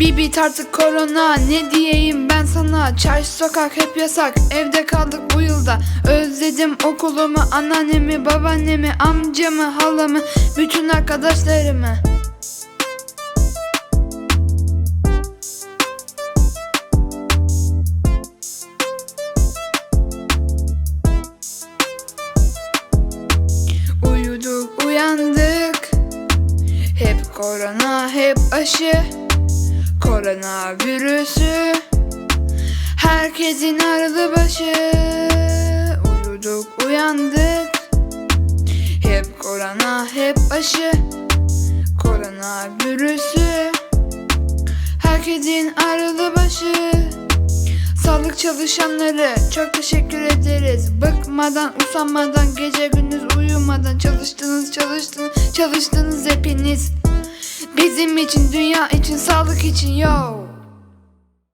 Bit artık korona ne diyeyim ben sana? Çarşı sokak hep yasak evde kaldık bu yılda. Özledim okulumu anneannemi babaannemi amcamı halamı Bütün arkadaşlarımı. Uyuduk uyandık. Hep korona hep aşı Korona virüsü Herkesin arılı başı. Uyuduk uyandık. Hep korona hep aşı Korona virüsü Herkesin arılı başı. Sağlık çalışanları çok teşekkür ederiz. Bıkmadan, usanmadan, gece gündüz uyumadan çalıştınız, çalıştınız, çalıştınız hepiniz. Bizim için, dünya için, sağlık için yo.